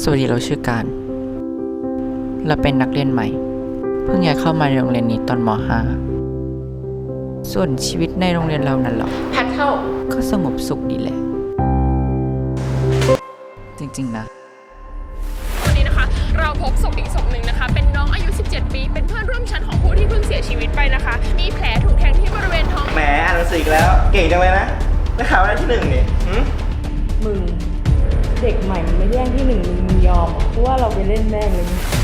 สวัสดีเราชื่อการ เราเป็นนักเรียนใหม่ เพิ่งย้ายเข้ามาในโรงเรียนนี้ตอนม .5 ส่วนชีวิตในโรงเรียนเรานั้นเหรอแพทเทิลก็สงบสุขดีแหละ จริงๆนะ วันนี้นะคะ เราพบศพอีกศพหนึ่งนะคะ เป็นน้องอายุ 17 ปี เป็นเพื่อนร่วมชั้นของผู้ที่เพิ่งเสียชีวิตไปนะคะ มีแผลถูกแทงที่บริเวณท้อง แหมอ่านหนังสืออีกแล้ว เก่งจังเลยนะได้ข่าวว่าได้ที่หนึ่งนี่หืมมึง เด็กใหม่มันไม่แย่งที่หนึ่งมึงยอมเพราะว่าเราไปเล่นแม่งเลยมึง